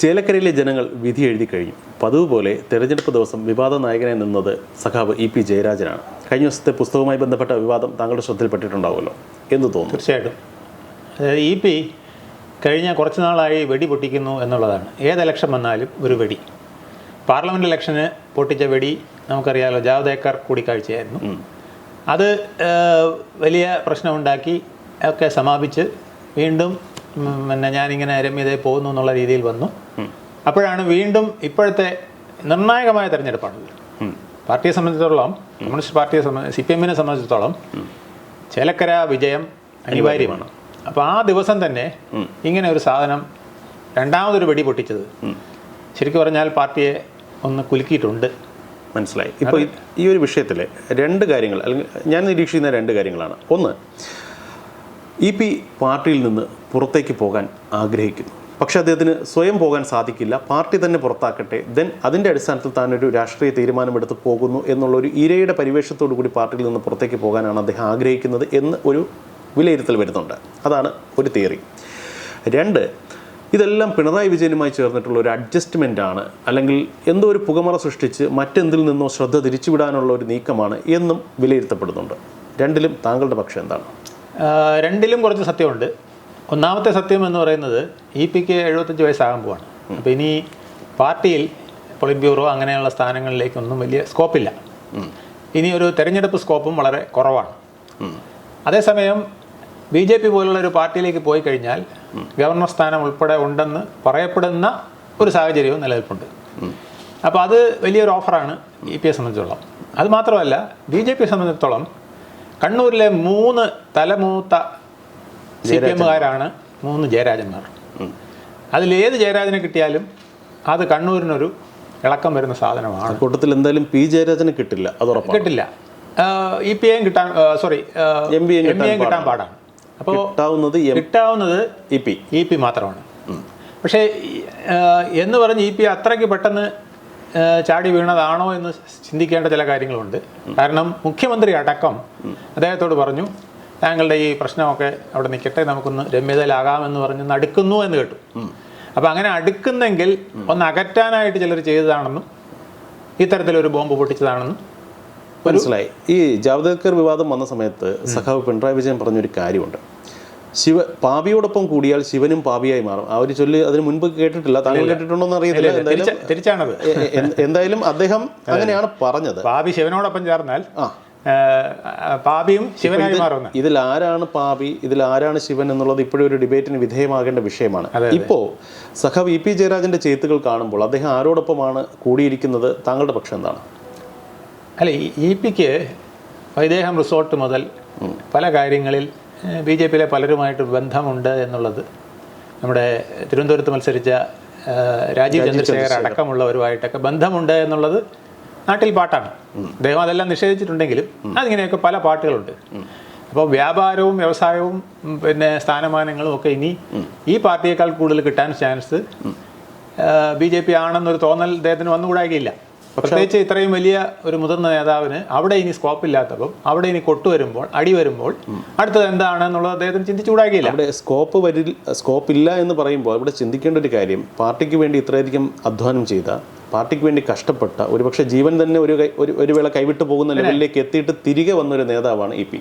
ചേലക്കരയിലെ ജനങ്ങൾ വിധി എഴുതി കഴിഞ്ഞു. പതിവ് പോലെ തെരഞ്ഞെടുപ്പ് ദിവസം വിവാദ നായകനായി നിന്നത് സഖാവ് ഇ പി ജയരാജനാണ്. കഴിഞ്ഞ ദിവസത്തെ പുസ്തകവുമായി ബന്ധപ്പെട്ട വിവാദം താങ്കളുടെ ശ്രദ്ധയിൽപ്പെട്ടിട്ടുണ്ടാവുമല്ലോ എന്ന് തോന്നുന്നു. തീർച്ചയായിട്ടും. അതായത് ഇ പി കഴിഞ്ഞ കുറച്ച് നാളായി വെടി പൊട്ടിക്കുന്നു എന്നുള്ളതാണ്. ഏത് ഇലക്ഷൻ വന്നാലും ഒരു വെടി. പാർലമെന്റ് ഇലക്ഷന് പൊട്ടിച്ച വെടി നമുക്കറിയാമല്ലോ ജാവദേക്കർ കൂടിക്കാഴ്ചയായിരുന്നു. അത് വലിയ പ്രശ്നമുണ്ടാക്കി ഒക്കെ സമാപിച്ച് വീണ്ടും പിന്നെ ഞാനിങ്ങനെ രമ്യതയെ പോകുന്നു എന്നുള്ള രീതിയിൽ വന്നു. അപ്പോഴാണ് വീണ്ടും ഇപ്പോഴത്തെ നിർണായകമായ തെരഞ്ഞെടുപ്പാണ് പാർട്ടിയെ സംബന്ധിച്ചിടത്തോളം കമ്മ്യൂണിസ്റ്റ് പാർട്ടിയെ സംബന്ധിച്ച് സി പി എമ്മിനെ സംബന്ധിച്ചിടത്തോളം ചേലക്കര വിജയം അനിവാര്യമാണ്. അപ്പോൾ ആ ദിവസം തന്നെ ഇങ്ങനെ ഒരു സാധനം രണ്ടാമതൊരു വെടി പൊട്ടിച്ചത്. ശരിക്കും പറഞ്ഞാൽ പാർട്ടിയെ ഒന്ന് കുലുക്കിയിട്ടുണ്ട്. മനസ്സിലായി. ഇപ്പോൾ ഈ- ഈ ഒരു വിഷയത്തിൽ രണ്ട് കാര്യങ്ങൾ അല്ലെങ്കിൽ ഞാൻ നിരീക്ഷിക്കുന്ന രണ്ട് കാര്യങ്ങളാണ്. ഒന്ന് ഇ പി പാർട്ടിയിൽ നിന്ന് പുറത്തേക്ക് പോകാൻ ആഗ്രഹിക്കുന്നു. പക്ഷേ അദ്ദേഹത്തിന് സ്വയം പോകാൻ സാധിക്കില്ല. പാർട്ടി തന്നെ പുറത്താക്കട്ടെ. ദെൻ അതിന്റെ അടിസ്ഥാനത്തിൽ താൻ ഒരു രാഷ്ട്രീയ തീരുമാനമെടുത്ത് പോകുന്നു എന്നുള്ള ഒരു ഇരയുടെ പരിവേഷത്തോടു കൂടി പാർട്ടിയിൽ നിന്ന് പുറത്തേക്ക് പോകാനാണ് അദ്ദേഹം ആഗ്രഹിക്കുന്നത് എന്ന് ഒരു വിലയിരുത്തൽ വരുന്നുണ്ട്. അതാണ് ഒരു തിയറി. രണ്ട് ഇതെല്ലാം പിണറായി വിജയനുമായി ചേർന്നിട്ടുള്ള ഒരു അഡ്ജസ്റ്റ്മെന്റ് ആണ് അല്ലെങ്കിൽ എന്തോ ഒരു പുകമറ സൃഷ്ടിച്ച് മറ്റെന്തിൽ നിന്നോ ശ്രദ്ധ തിരിച്ചുവിടാനുള്ള ഒരു നീക്കമാണ് എന്നും വിലയിരുത്തപ്പെടുന്നുണ്ട്. രണ്ടിലും താങ്കളുടെ പക്ഷം എന്താണ്? രണ്ടിലും കുറച്ച് സത്യമുണ്ട്. ഒന്നാമത്തെ സത്യം എന്ന് പറയുന്നത് ഇ പിക്ക് എഴുപത്തഞ്ച് വയസ്സാകാൻ പോവാണ്. അപ്പോൾ ഇനി പാർട്ടിയിൽ പൊളിറ്റ് ബ്യൂറോ അങ്ങനെയുള്ള സ്ഥാനങ്ങളിലേക്കൊന്നും വലിയ സ്കോപ്പില്ല. ഇനി ഒരു തെരഞ്ഞെടുപ്പ് സ്കോപ്പും വളരെ കുറവാണ്. അതേസമയം ബി ജെ പി പോലുള്ള ഒരു പാർട്ടിയിലേക്ക് പോയി കഴിഞ്ഞാൽ ഗവർണർ സ്ഥാനം ഉൾപ്പെടെ ഉണ്ടെന്ന് പറയപ്പെടുന്ന ഒരു സാഹചര്യവും നിലനിൽപ്പുണ്ട്. അപ്പോൾ അത് വലിയൊരു ഓഫറാണ് ഇ പിയെ സംബന്ധിച്ചിടത്തോളം അത് മാത്രമല്ല ബി ജെ പിയെ സംബന്ധിച്ചിടത്തോളം കണ്ണൂരിലെ മൂന്ന് തലമൂത്ത സി പി എമ്മുകാരാണ് മൂന്ന് ജയരാജന്മാർ. അതിലേത് ജയരാജനെ കിട്ടിയാലും അത് കണ്ണൂരിനൊരു ഇളക്കം വരുന്ന സാധനമാണ്. കൂട്ടത്തിൽ എന്തായാലും പി ജയരാജന് കിട്ടില്ല അത് കിട്ടില്ല. ഇ പി എം കിട്ടാൻ സോറി എം പി എയും എം കിട്ടാൻ പാടാണ്. അപ്പോൾ കിട്ടാവുന്നത് എം കിട്ടാവുന്നത് ഇ പി. ഇ പി മാത്രമാണ്. പക്ഷേ എന്ന് പറഞ്ഞ് ഇ പി അത്രയ്ക്ക് പെട്ടെന്ന് ചാടി വീണതാണോ എന്ന് ചിന്തിക്കേണ്ട ചില കാര്യങ്ങളുണ്ട്. കാരണം മുഖ്യമന്ത്രി അടക്കം അദ്ദേഹത്തോട് പറഞ്ഞു താങ്കളുടെ ഈ പ്രശ്നമൊക്കെ അവിടെ നിൽക്കട്ടെ നമുക്കൊന്ന് രമ്യതയിലാകാമെന്ന് പറഞ്ഞ് അടുക്കുന്നു എന്ന് കേട്ടു. അപ്പം അങ്ങനെ അടുക്കുന്നെങ്കിൽ ഒന്ന് അകറ്റാനായിട്ട് ചിലർ ചെയ്തതാണെന്നും ഇത്തരത്തിലൊരു ബോംബ് പൊട്ടിച്ചതാണെന്നും മനസ്സിലായി. ഈ ജാവ്ദേക്കർ വിവാദം വന്ന സമയത്ത് സഖാവ് പിണറായി വിജയൻ പറഞ്ഞൊരു കാര്യമുണ്ട്. ശിവ പാപിയോടൊപ്പം കൂടിയാൽ ശിവനും പാപിയായി മാറും. ആ ഒരു ചൊല്ല് അതിന് മുൻപ് കേട്ടിട്ടില്ല. താങ്കൾ കേട്ടിട്ടുണ്ടോ എന്ന് അറിയത്തില്ല. എന്തായാലും തിരിച്ചാണത്. അദ്ദേഹം അങ്ങനെയാണ് പറഞ്ഞത്. പാപി ശിവനോടൊപ്പം ചേർന്നാൽ പാപിയും ശിവനായി മാറുന്ന ഇതിൽ ആരാണ് പാപി ഇതിൽ ആരാണ് ശിവൻ എന്നുള്ളത് ഇപ്പോഴും ഒരു ഡിബേറ്റിന് വിധേയമാകേണ്ട വിഷയമാണ്. ഇപ്പോ സഹ വി പി ജയരാജന്റെ ചേത്തുകൾ കാണുമ്പോൾ അദ്ദേഹം ആരോടൊപ്പമാണ് കൂടിയിരിക്കുന്നത്? താങ്കളുടെ പക്ഷം എന്താണ്? അല്ല ഇ പിക്ക് വൈദേഹം റിസോർട്ട് മുതൽ പല കാര്യങ്ങളിൽ ബി ജെ പിയിലെ പലരുമായിട്ട് ബന്ധമുണ്ട് എന്നുള്ളത് നമ്മുടെ തിരുവനന്തപുരത്ത് മത്സരിച്ച രാജീവ് ചന്ദ്രശേഖർ അടക്കമുള്ളവരുമായിട്ടൊക്കെ ബന്ധമുണ്ട് എന്നുള്ളത് നാട്ടിൽ പാട്ടാണ്. അദ്ദേഹം അതെല്ലാം നിഷേധിച്ചിട്ടുണ്ടെങ്കിലും അതിങ്ങനെയൊക്കെ പല പാട്ടുകളുണ്ട്. അപ്പോൾ വ്യാപാരവും വ്യവസായവും പിന്നെ സ്ഥാനമാനങ്ങളും ഒക്കെ ഇനി ഈ പാർട്ടിയേക്കാൾ കൂടുതൽ കിട്ടാൻ ചാൻസ് ബി ജെ പി ആണെന്നൊരു തോന്നൽ അദ്ദേഹത്തിന് വന്നുകൂടായികയില്ല. പ്രത്യേകിച്ച് ഇത്രയും വലിയ ഒരു മുതിർന്ന നേതാവിന് അവിടെ ഇനി സ്കോപ്പ് ഇല്ലാത്തപ്പം അവിടെ ഇനി കൊട്ടു വരുമ്പോൾ അടി വരുമ്പോൾ അടുത്തത് എന്താണ് എന്നുള്ളത് അദ്ദേഹത്തിന് ചിന്തിച്ചുകൂടായികയില്ല അവിടെ സ്കോപ്പ് വരി സ്കോപ്പ് ഇല്ല എന്ന് പറയുമ്പോൾ അവിടെ ചിന്തിക്കേണ്ട ഒരു കാര്യം പാർട്ടിക്ക് വേണ്ടി ഇത്രയധികം അധ്വാനം ചെയ്ത പാർട്ടിക്ക് വേണ്ടി കഷ്ടപ്പെട്ട ഒരുപക്ഷെ ജീവൻ തന്നെ ഒരു ഒരു ഒരു വേള കൈവിട്ടു പോകുന്ന ലെവലിലേക്ക് എത്തിയിട്ട് തിരികെ വന്ന ഒരു നേതാവാണ് ഇ പി.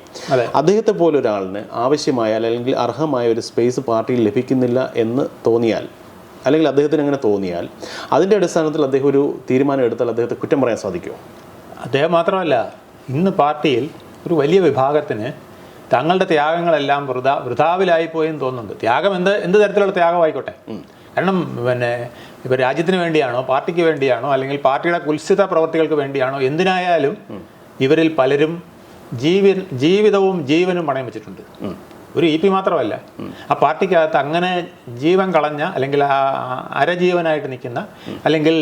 അദ്ദേഹത്തെ പോലെ ഒരാളിന് ആവശ്യമായ അല്ലെങ്കിൽ അർഹമായ ഒരു സ്പേസ് പാർട്ടിയിൽ ലഭിക്കുന്നില്ല എന്ന് തോന്നിയാൽ അല്ലെങ്കിൽ അദ്ദേഹത്തിന് അങ്ങനെ തോന്നിയാൽ അതിന്റെ അടിസ്ഥാനത്തിൽ അദ്ദേഹം ഒരു തീരുമാനം എടുത്താൽ അദ്ദേഹത്തെ കുറ്റം പറയാൻ സാധിക്കുമോ? അദ്ദേഹം മാത്രമല്ല ഇന്ന് പാർട്ടിയിൽ ഒരു വലിയ വിഭാഗത്തിന് തങ്ങളുടെ ത്യാഗങ്ങളെല്ലാം വൃതാ വൃതാവിലായി പോയെന്ന് തോന്നുന്നുണ്ട്. ത്യാഗം എന്ത് എന്ത് തരത്തിലുള്ള ത്യാഗമായിക്കോട്ടെ? കാരണം പിന്നെ ഇപ്പോൾ രാജ്യത്തിന് വേണ്ടിയാണോ പാർട്ടിക്ക് വേണ്ടിയാണോ അല്ലെങ്കിൽ പാർട്ടിയുടെ കുൽസിത പ്രവർത്തികൾക്ക് വേണ്ടിയാണോ എന്തിനായാലും ഇവരിൽ പലരും ജീവി ജീവിതവും ജീവനും പണയം വെച്ചിട്ടുണ്ട്. ഒരു ഇ പി മാത്രമല്ല. ആ പാർട്ടിക്കകത്ത് അങ്ങനെ ജീവൻ കളഞ്ഞ അല്ലെങ്കിൽ ആ അരജീവനായിട്ട് നിൽക്കുന്ന അല്ലെങ്കിൽ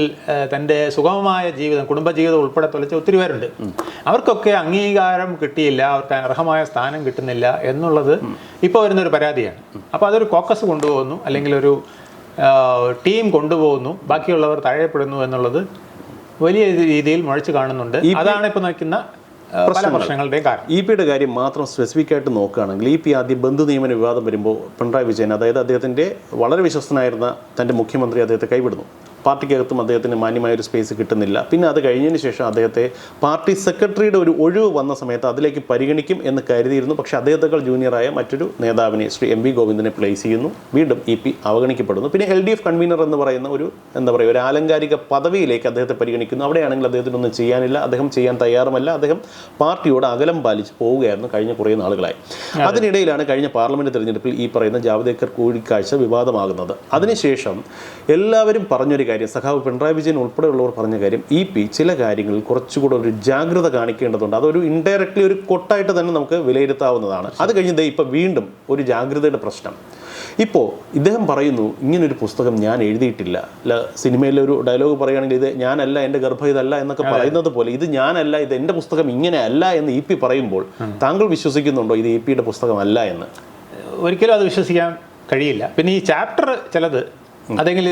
തന്റെ സുഗമമായ ജീവിതം കുടുംബജീവിതം ഉൾപ്പെടെ തൊലച്ച ഒത്തിരി പേരുണ്ട്. അവർക്കൊക്കെ അംഗീകാരം കിട്ടിയില്ല അവർക്ക് അർഹമായ സ്ഥാനം കിട്ടുന്നില്ല എന്നുള്ളത് ഇപ്പോൾ വരുന്നൊരു പരാതിയാണ്. അപ്പോൾ അതൊരു കോക്കസ് കൊണ്ടുപോകുന്നു അല്ലെങ്കിൽ ഒരു ടീം കൊണ്ടുപോകുന്നു ബാക്കിയുള്ളവർ തഴയപ്പെടുന്നു എന്നുള്ളത് വലിയ രീതിയിൽ മുഴച്ചു കാണുന്നുണ്ട്. അതാണ് ഇപ്പോൾ നിൽക്കുന്ന പല പ്രശ്നങ്ങളുടെയും കാരണം. ഇ പിയുടെ കാര്യം മാത്രം സ്പെസിഫിക് ആയിട്ട് നോക്കുകയാണെങ്കിൽ ഇ പി ആദ്യം ബന്ധു നിയമന വിവാദം വരുമ്പോൾ പിണറായി വിജയൻ അതായത് അദ്ദേഹത്തിന്റെ വളരെ വിശ്വസ്തനായിരുന്ന തന്റെ മുഖ്യമന്ത്രി അദ്ദേഹത്തെ കൈവിടുന്നു. പാർട്ടിക്കകത്തും അദ്ദേഹത്തിന് മാന്യമായ ഒരു സ്പേസ് കിട്ടുന്നില്ല. പിന്നെ അത് കഴിഞ്ഞതിന് ശേഷം അദ്ദേഹത്തെ പാർട്ടി സെക്രട്ടറിയുടെ ഒരു ഒഴിവ് വന്ന സമയത്ത് അതിലേക്ക് പരിഗണിക്കും എന്ന് കരുതിയിരുന്നു. പക്ഷേ അദ്ദേഹത്തെക്കാൾ ജൂനിയറായ മറ്റൊരു നേതാവിനെ ശ്രീ എം വി ഗോവിന്ദനെ പ്ലേസ് ചെയ്യുന്നു. വീണ്ടും ഇ പി അവഗണിക്കപ്പെടുന്നു. പിന്നെ എൽ ഡി എഫ് കൺവീനർ എന്ന് പറയുന്ന ഒരു എന്താ പറയുക ഒരു ആലങ്കാരിക പദവിയിലേക്ക് അദ്ദേഹത്തെ പരിഗണിക്കുന്നു. അവിടെയാണെങ്കിൽ അദ്ദേഹത്തിനൊന്നും ചെയ്യാനില്ല. അദ്ദേഹം ചെയ്യാൻ തയ്യാറുമല്ല. അദ്ദേഹം പാർട്ടിയോട് അകലം പാലിച്ച് പോവുകയായിരുന്നു കഴിഞ്ഞ കുറേ നാളുകളായി. അതിനിടയിലാണ് കഴിഞ്ഞ പാർലമെന്റ് തെരഞ്ഞെടുപ്പിൽ ഈ പറയുന്ന ജാവദേക്കർ കൂടിക്കാഴ്ച വിവാദമാകുന്നത്. അതിനുശേഷം എല്ലാവരും പറഞ്ഞൊരു കാര്യം. സഖാവ് പിണറായി വിജയൻ ഉൾപ്പെടെയുള്ളവർ പറഞ്ഞ കാര്യം ഇ പി ചില കാര്യങ്ങളിൽ കുറച്ചുകൂടെ ഒരു ജാഗ്രത കാണിക്കേണ്ടതുണ്ട്. അതൊരു ഇൻഡയറക്ട്ലി ഒരു കൊട്ടായിട്ട് തന്നെ നമുക്ക് വിലയിരുത്താവുന്നതാണ്. അത് കഴിഞ്ഞ് ഇപ്പോൾ ഇപ്പം വീണ്ടും ഒരു ജാഗ്രതയുടെ പ്രശ്നം. ഇപ്പോൾ ഇദ്ദേഹം പറയുന്നു ഇങ്ങനൊരു പുസ്തകം ഞാൻ എഴുതിയിട്ടില്ല. അല്ല സിനിമയിലെ ഒരു ഡയലോഗ് പറയുകയാണെങ്കിൽ ഇത് ഞാനല്ല എന്റെ ഗർഭം ഇതല്ല എന്നൊക്കെ പറയുന്നത് പോലെ ഇത് ഞാനല്ല ഇത് എന്റെ പുസ്തകം ഇങ്ങനെയല്ല എന്ന് ഇ പി പറയുമ്പോൾ താങ്കൾ വിശ്വസിക്കുന്നുണ്ടോ ഇത് ഇ പിയുടെ പുസ്തകമല്ല എന്ന്? ഒരിക്കലും അത് വിശ്വസിക്കാൻ കഴിയില്ല. പിന്നെ ഈ ചാപ്റ്റർ ചിലത് അതെങ്കിൽ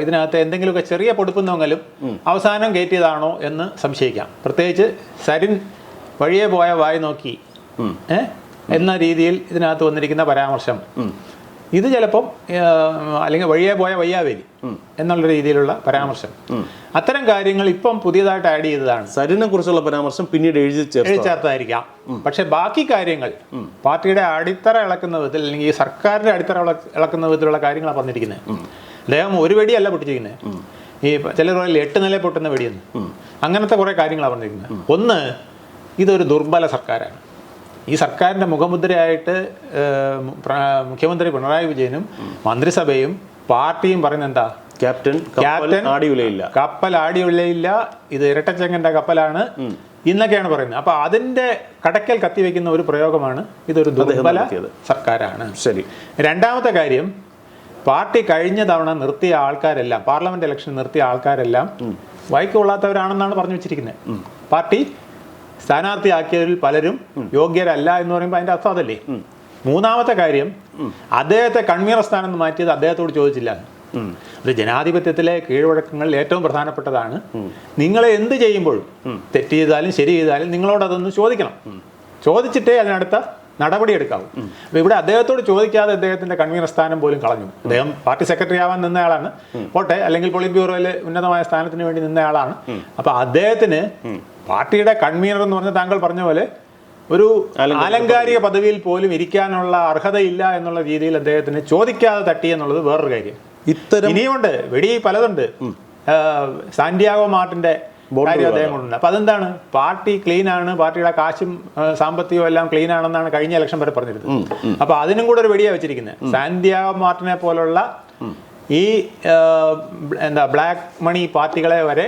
ഇതിനകത്ത് എന്തെങ്കിലുമൊക്കെ ചെറിയ പൊടുപ്പുന്നെങ്കിലും അവസാനം കയറ്റിയതാണോ എന്ന് സംശയിക്കാം. പ്രത്യേകിച്ച് സരിൻ വഴിയെ പോയ വായി നോക്കി എന്ന രീതിയിൽ ഇതിനകത്ത് വന്നിരിക്കുന്ന പരാമർശം. ഇത് ചിലപ്പം അല്ലെങ്കിൽ വഴിയെ പോയ വയ്യാവേലി എന്നുള്ള രീതിയിലുള്ള പരാമർശം. അത്തരം കാര്യങ്ങൾ ഇപ്പം പുതിയതായിട്ട് ആഡ് ചെയ്തതാണ്. സരിനെ കുറിച്ചുള്ള പരാമർശം പിന്നീട് എഴുതി ചേർത്തു എഴുതി ചേർത്തായിരിക്കാം പക്ഷെ ബാക്കി കാര്യങ്ങൾ പാർട്ടിയുടെ അടിത്തറ ഇളക്കുന്ന വിധത്തിൽ അല്ലെങ്കിൽ ഈ സർക്കാരിന്റെ അടിത്തറ ഇള- ഇളക്കുന്ന വിധത്തിലുള്ള കാര്യങ്ങളാണ് പറഞ്ഞിരിക്കുന്നത്. അദ്ദേഹം ഒരു വെടിയല്ല പൊട്ടിച്ചിരിക്കുന്നത്. ഈ ചില പറയില്ല എട്ട് നില പൊട്ടുന്ന വെടിയെന്ന്. അങ്ങനത്തെ കുറെ കാര്യങ്ങളാണ് പറഞ്ഞിരിക്കുന്നത്. ഒന്ന് ഇതൊരു ദുർബല സർക്കാരാണ്. ഈ സർക്കാരിന്റെ മുഖമുദ്രയായിട്ട് മുഖ്യമന്ത്രി പിണറായി വിജയനും മന്ത്രിസഭയും പാർട്ടിയും പറയുന്നത് എന്താ? ക്യാപ്റ്റൻ കപ്പൽ ക്യാപ്റ്റൻ ആടിയുലയില്ല. കപ്പൽ ആടിയുലയില്ല. ഇത് ഇരട്ടച്ചെങ്ങന്റെ കപ്പലാണ്. ഇന്നൊക്കെയാണ് പറയുന്നത്. അപ്പൊ അതിന്റെ കടക്കൽ കത്തിവെക്കുന്ന ഒരു പ്രയോഗമാണ്. ഇതൊരു ദുർബല. സർക്കാരാണ്. ശരി. രണ്ടാമത്തെ കാര്യം പാർട്ടി കഴിഞ്ഞ തവണ നിർത്തിയ ആൾക്കാരെല്ലാം പാർലമെന്റ് ഇലക്ഷൻ നിർത്തിയ ആൾക്കാരെല്ലാം വൈക്ക് കൊള്ളാത്തവരാണെന്നാണ് പറഞ്ഞു വെച്ചിരിക്കുന്നത്. പാർട്ടി സ്ഥാനാർത്ഥിയാക്കിയവരിൽ പലരും യോഗ്യരല്ല എന്ന് പറയുമ്പോൾ അതിന്റെ അർത്ഥം അതല്ലേ? മൂന്നാമത്തെ കാര്യം അദ്ദേഹത്തെ കൺവീനർ സ്ഥാനം മാറ്റിയത് അദ്ദേഹത്തോട് ചോദിച്ചില്ല. ഒരു ജനാധിപത്യത്തിലെ കീഴ്വഴക്കങ്ങളിൽ ഏറ്റവും പ്രധാനപ്പെട്ടതാണ് നിങ്ങളെ എന്ത് ചെയ്യുമ്പോഴും തെറ്റ് ചെയ്താലും ശരി ചെയ്താലും നിങ്ങളോട് അതൊന്ന് ചോദിക്കണം. ചോദിച്ചിട്ടേ അതിനടുത്ത നടപടി എടുക്കാവൂ അപ്പൊ ഇവിടെ അദ്ദേഹത്തോട് ചോദിക്കാതെ അദ്ദേഹത്തിന്റെ കൺവീനർ സ്ഥാനം പോലും കളഞ്ഞു. അദ്ദേഹം പാർട്ടി സെക്രട്ടറി ആവാൻ നിന്നയാളാണ്. പോട്ടെ അല്ലെങ്കിൽ പോളിറ്റ് ബ്യൂറോയിലെ ഉന്നതമായ സ്ഥാനത്തിന് വേണ്ടി നിന്നയാളാണ്. അപ്പൊ അദ്ദേഹത്തിന് പാർട്ടിയുടെ കൺവീനർ എന്ന് പറഞ്ഞ താങ്കൾ പറഞ്ഞ പോലെ ഒരു ആലങ്കാരിക പദവിയിൽ പോലും ഇരിക്കാനുള്ള അർഹതയില്ല എന്നുള്ള രീതിയിൽ അദ്ദേഹത്തിന് ചോദിക്കാതെ തട്ടി എന്നുള്ളത് വേറൊരു കാര്യം. ഇത്തരം ഇനിയുമുണ്ട് വെടി പലതുണ്ട്. സാന്റിയാഗോ മാർട്ടിന്റെ കാര്യം അദ്ദേഹം കൊണ്ടുണ്ട് അപ്പൊ അതെന്താണ്? പാർട്ടി ക്ലീൻ ആണ്. പാർട്ടിയുടെ കാശും സാമ്പത്തികവും എല്ലാം ക്ലീൻ ആണെന്നാണ് കഴിഞ്ഞ ഇലക്ഷൻ വരെ പറഞ്ഞിരുന്നത്. അപ്പൊ അതിനും കൂടെ ഒരു വെടിയാ വെച്ചിരിക്കുന്നത്. സാന്റിയാഗോ മാർട്ടിനെ പോലുള്ള ഈ എന്താ ബ്ലാക്ക് മണി പാർട്ടികളെ വരെ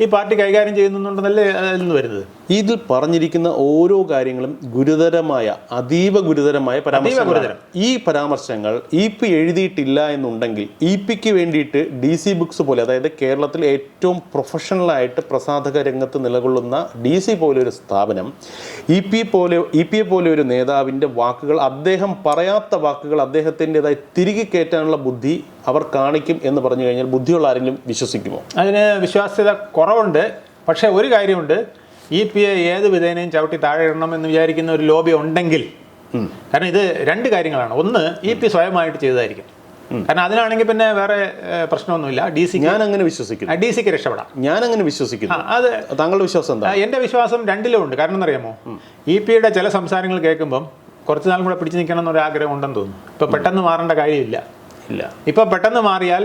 ഈ പാർട്ടി കൈകാര്യം ചെയ്യുന്നുണ്ടെന്നല്ലേ നിന്ന് വരുന്നത്? ഇതിൽ പറഞ്ഞിരിക്കുന്ന ഓരോ കാര്യങ്ങളും ഗുരുതരമായ അതീവ ഗുരുതരമായ പരാമർശം. ഈ പരാമർശങ്ങൾ ഇ പി എഴുതിയിട്ടില്ല എന്നുണ്ടെങ്കിൽ ഇ പിക്ക് വേണ്ടിയിട്ട് ഡി സി ബുക്സ് പോലെ അതായത് കേരളത്തിൽ ഏറ്റവും പ്രൊഫഷണലായിട്ട് പ്രസാധക രംഗത്ത് നിലകൊള്ളുന്ന ഡി സി പോലെ ഒരു സ്ഥാപനം ഇ പി പോലെ ഇ പി എ പോലെ ഒരു നേതാവിന്റെ വാക്കുകൾ അദ്ദേഹം പറയാത്ത വാക്കുകൾ അദ്ദേഹത്തിന്റെതായി തിരികെ കയറ്റാനുള്ള ബുദ്ധി അവർ കാണിക്കും എന്ന് പറഞ്ഞു കഴിഞ്ഞാൽ ബുദ്ധിയുള്ള ആരെങ്കിലും വിശ്വസിക്കുമോ? അതിന് വിശ്വാസ്യത കുറവുണ്ട്. പക്ഷേ ഒരു കാര്യമുണ്ട്. ഇ പി എ ഏത് വിധേനയും ചവിട്ടി താഴെ ഇടണം എന്ന് വിചാരിക്കുന്ന ഒരു ലോബി ഉണ്ടെങ്കിൽ കാരണം ഇത് രണ്ട് കാര്യങ്ങളാണ്. ഒന്ന് ഇ പി സ്വയമായിട്ട് ചെയ്തതായിരിക്കും. കാരണം അതിനാണെങ്കിൽ പിന്നെ വേറെ പ്രശ്നമൊന്നുമില്ല. ഡി സി ഞാൻ അങ്ങനെ വിശ്വസിക്കുന്നു ഡി സിക്ക് രക്ഷപ്പെടാം. ഞാൻ അങ്ങനെ വിശ്വസിക്കുന്നു അത് താങ്കളുടെ വിശ്വാസം എന്താ? എന്റെ വിശ്വാസം രണ്ടിലും ഉണ്ട്. കാരണം എന്നറിയാമോ? ഇ പിയുടെ ചില സംസാരങ്ങൾ കേൾക്കുമ്പം കുറച്ച് നാളും കൂടെ പിടിച്ചു നിൽക്കണം എന്നൊരു ആഗ്രഹം ഉണ്ടെന്ന് തോന്നുന്നു. ഇപ്പൊ പെട്ടെന്ന് മാറേണ്ട കാര്യമില്ല. ഇല്ല. ഇപ്പൊ പെട്ടെന്ന് മാറിയാൽ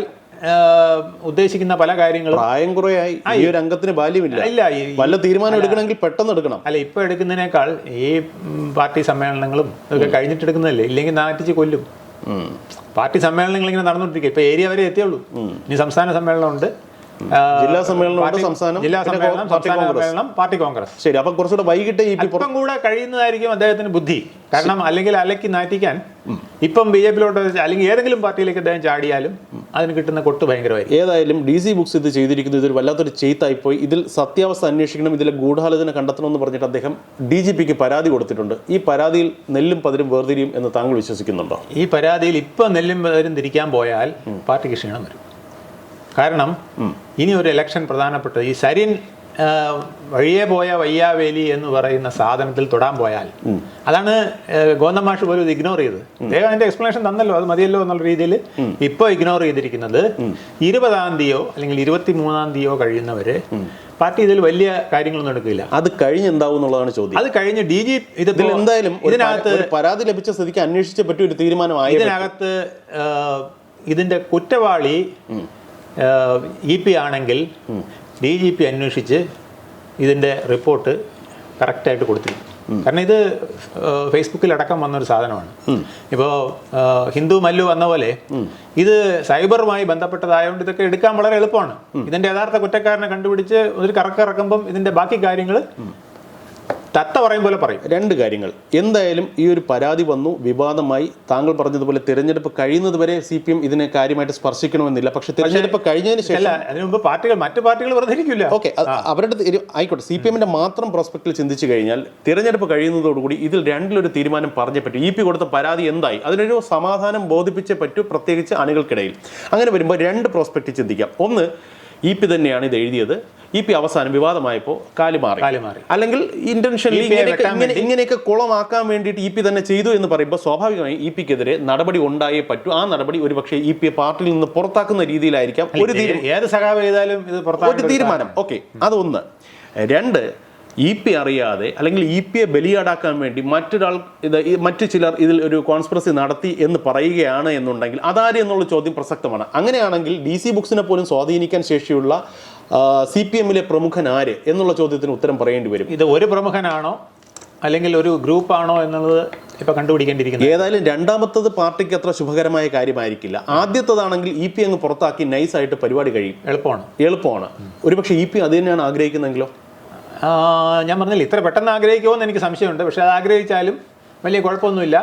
ഉദ്ദേശിക്കുന്ന പല കാര്യങ്ങളും പ്രായം കുറയായി. ഈ ഒരു അംഗത്തിന് ബാല്യമില്ല. ഇല്ല വല്ല തീരുമാനം എടുക്കണമെങ്കിൽ പെട്ടെന്ന് എടുക്കണം. അല്ല ഇപ്പൊ എടുക്കുന്നതിനേക്കാൾ ഈ പാർട്ടി സമ്മേളനങ്ങളും ഒക്കെ കഴിഞ്ഞിട്ട് എടുക്കുന്നതല്ലേ? ഇല്ലെങ്കിൽ നാറ്റിച്ച് കൊല്ലും. പാർട്ടി സമ്മേളനങ്ങൾ ഇങ്ങനെ നടന്നുകൊണ്ടിരിക്കുക. ഇപ്പൊ ഏരിയ വരെ എത്തിയുള്ളൂ. ഇനി സംസ്ഥാന സമ്മേളനം ഉണ്ട്. ആ, ജില്ലാ സമ്മേളനം സംസ്ഥാനം, ജില്ലാ സമ്മേളനം പാർട്ടി സംസ്ഥാന കോൺഗ്രസ്. സമ്മേളനം പാർട്ടി കോൺഗ്രസ്. ശരി അപ്പൊ കുറച്ചുകൂടെ വൈകിട്ട് ഇപ്പം കൂടെ കഴിയുന്നതായിരിക്കും അദ്ദേഹത്തിന് ബുദ്ധി. കാരണം അല്ലെങ്കിൽ അലക്കി നാറ്റിക്കാൻ ഇപ്പം ബി ജെ പിയിലോട്ട് അല്ലെങ്കിൽ ഏതെങ്കിലും പാർട്ടിയിലേക്ക് അദ്ദേഹം ചാടിയാലും അതിന് കിട്ടുന്ന കൊട്ട് ഭയങ്കരമായി ഏതായാലും ഡി സി ബുക്സ് ഇത് ചെയ്തിരിക്കുന്നത് ഇതൊരു വല്ലാത്തൊരു ചെയ്ത്തായിപ്പോയി. ഇതിൽ സത്യാവസ്ഥ അന്വേഷിക്കണം ഇതിലെ ഗൂഢാലോചന കണ്ടെത്തണം എന്ന് പറഞ്ഞിട്ട് അദ്ദേഹം ഡി ജി പിക്ക് പരാതി കൊടുത്തിട്ടുണ്ട്. ഈ പരാതിയിൽ നെല്ലും പതിരും വേർതിരിയും എന്ന് താങ്കൾ വിശ്വസിക്കുന്നുണ്ടോ? ഈ പരാതിയിൽ ഇപ്പം നെല്ലും പതിരും തിരിക്കാൻ പോയാൽ പാർട്ടിക്ക് ക്ഷീണം വരും. കാരണം ഇനി ഒരു ഇലക്ഷൻ പ്രധാനപ്പെട്ടത്. ഈ സരിൻ വഴിയെ പോയ വയ്യാവേലി എന്ന് പറയുന്ന സാധനത്തിൽ തൊടാൻ പോയാൽ അതാണ് ഗോന്തമാഷ് ഗോന്തം മാഷ് പോലും ഇത് ഇഗ്നോർ ചെയ്തത്. അദ്ദേഹം അതിന്റെ എക്സ്പ്ലനേഷൻ തന്നല്ലോ. അത് മതിയല്ലോ എന്നുള്ള രീതിയിൽ ഇപ്പോൾ ഇഗ്നോർ ചെയ്തിരിക്കുന്നത് ഇരുപതാം തീയോ അല്ലെങ്കിൽ ഇരുപത്തി മൂന്നാം തീയോ കഴിയുന്നവരെ പാർട്ടി ഇതിൽ വലിയ കാര്യങ്ങളൊന്നും എടുക്കില്ല. അത് കഴിഞ്ഞെന്താവും എന്നുള്ളതാണ് ചോദ്യം. അത് കഴിഞ്ഞ് ഡി ജി ഇത് ഇതിൽ എന്തായാലും ഇതിനകത്ത് പരാതി ലഭിച്ച സ്ഥിതിക്ക് അന്വേഷിച്ച് പറ്റിയ ഒരു തീരുമാനമായി ഇതിനകത്ത് ഇതിന്റെ കുറ്റവാളി ഇ പി ആണെങ്കിൽ ഡി ജി പി അന്വേഷിച്ച് ഇതിന്റെ റിപ്പോർട്ട് കറക്റ്റായിട്ട് കൊടുത്തിരുന്നു കാരണം ഇത് ഫേസ്ബുക്കിൽ അടക്കം വന്നൊരു സാധനമാണ്. ഇപ്പോൾ ഹിന്ദു മല്ലു വന്ന പോലെ ഇത് സൈബറുമായി ബന്ധപ്പെട്ടതായതുകൊണ്ട് ഇതൊക്കെ എടുക്കാൻ വളരെ എളുപ്പമാണ്. ഇതിന്റെ യഥാർത്ഥ കുറ്റക്കാരനെ കണ്ടുപിടിച്ച് ഒരു കറക്കിറക്കുമ്പം ഇതിന്റെ ബാക്കി കാര്യങ്ങൾ തത്ത പറയും പോലെ പറയും. രണ്ട് കാര്യങ്ങൾ. എന്തായാലും ഈ ഒരു പരാതി വന്നു. വിവാദമായി. താങ്കൾ പറഞ്ഞതുപോലെ തിരഞ്ഞെടുപ്പ് കഴിയുന്നത് വരെ സി പി എം ഇതിനെ കാര്യമായിട്ട് സ്പർശിക്കണമെന്നില്ല. പക്ഷെ തിരഞ്ഞെടുപ്പ് കഴിഞ്ഞതിന് ശേഷം അതിനു മുമ്പ് പാർട്ടികൾ മറ്റു പാർട്ടികൾ വർദ്ധിക്കില്ല ഓക്കെ അവരുടെ ആയിക്കോട്ടെ സി പി എമ്മിന്റെ മാത്രം പ്രോസ്പെക്ടിൽ ചിന്തിച്ചു കഴിഞ്ഞാൽ തിരഞ്ഞെടുപ്പ് കഴിയുന്നതോടുകൂടി ഇതിൽ രണ്ടിലൊരു തീരുമാനം പറഞ്ഞേ പറ്റൂ. ഇ പി കൊടുത്ത പരാതി എന്തായി? അതിനൊരു സമാധാനം ബോധിപ്പിച്ചേ പറ്റൂ പ്രത്യേകിച്ച് അണികൾക്കിടയിൽ. അങ്ങനെ വരുമ്പോൾ രണ്ട് പ്രോസ്പെക്റ്റ് ചിന്തിക്കാം. ഒന്ന് ഇ പി തന്നെയാണ് ഇത് എഴുതിയത്. ഇ പി അവസാനം വിവാദമായപ്പോൾ കാൽ മാറി. അല്ലെങ്കിൽ ഇന്റൻഷനലി ഇങ്ങനെയൊക്കെ കുളമാക്കാൻ വേണ്ടിയിട്ട് ഇ പി തന്നെ ചെയ്തു എന്ന് പറയുമ്പോൾ സ്വാഭാവികമായി ഇ പിക്കെതിരെ നടപടി ഉണ്ടായേ പറ്റൂ. ആ നടപടി ഒരുപക്ഷെ ഇ പി പാർട്ടിയിൽ നിന്ന് പുറത്താക്കുന്ന രീതിയിലായിരിക്കാം. ഒരു ഏത് സഖാവ് ചെയ്താലും ഇത് ഒരു തീരുമാനം. ഓക്കെ അതൊന്ന്. രണ്ട് ഇ പി അറിയാതെ അല്ലെങ്കിൽ ഇ പിയെ ബലിയാടാക്കാൻ വേണ്ടി മറ്റൊരാൾ ഇത് മറ്റു ചിലർ ഇതിൽ ഒരു കോൺസ്പിറസി നടത്തി എന്ന് പറയുകയാണ് എന്നുണ്ടെങ്കിൽ അതാര് എന്നുള്ള ചോദ്യം പ്രസക്തമാണ്. അങ്ങനെയാണെങ്കിൽ ഡി സി ബുക്സിനെ പോലും സ്വാധീനിക്കാൻ ശേഷിയുള്ള സി പി എമ്മിലെ പ്രമുഖൻ ആര് എന്നുള്ള ചോദ്യത്തിന് ഉത്തരം പറയേണ്ടി വരും. ഇത് ഒരു പ്രമുഖനാണോ അല്ലെങ്കിൽ ഒരു ഗ്രൂപ്പാണോ എന്നുള്ളത് ഇപ്പൊ കണ്ടുപിടിക്കേണ്ടിയിരിക്കുന്നത്? ഏതായാലും രണ്ടാമത്തത് പാർട്ടിക്ക് അത്ര ശുഭകരമായ കാര്യമായിരിക്കില്ല. ആദ്യത്തതാണെങ്കിൽ ഇ പി അങ്ങ് പുറത്താക്കി നൈസായിട്ട് പരിപാടി കഴിയും. എളുപ്പമാണ്. എളുപ്പമാണ്. ഒരുപക്ഷെ ഇ പി അത് തന്നെയാണ് ആഗ്രഹിക്കുന്നെങ്കിലോ ആ, ഞാൻ പറഞ്ഞില്ല ഇത്ര പെട്ടെന്ന് ആഗ്രഹിക്കുമോ എന്ന് എനിക്ക് സംശയമുണ്ട്. പക്ഷെ അത് ആഗ്രഹിച്ചാലും വലിയ കുഴപ്പമൊന്നുമില്ല.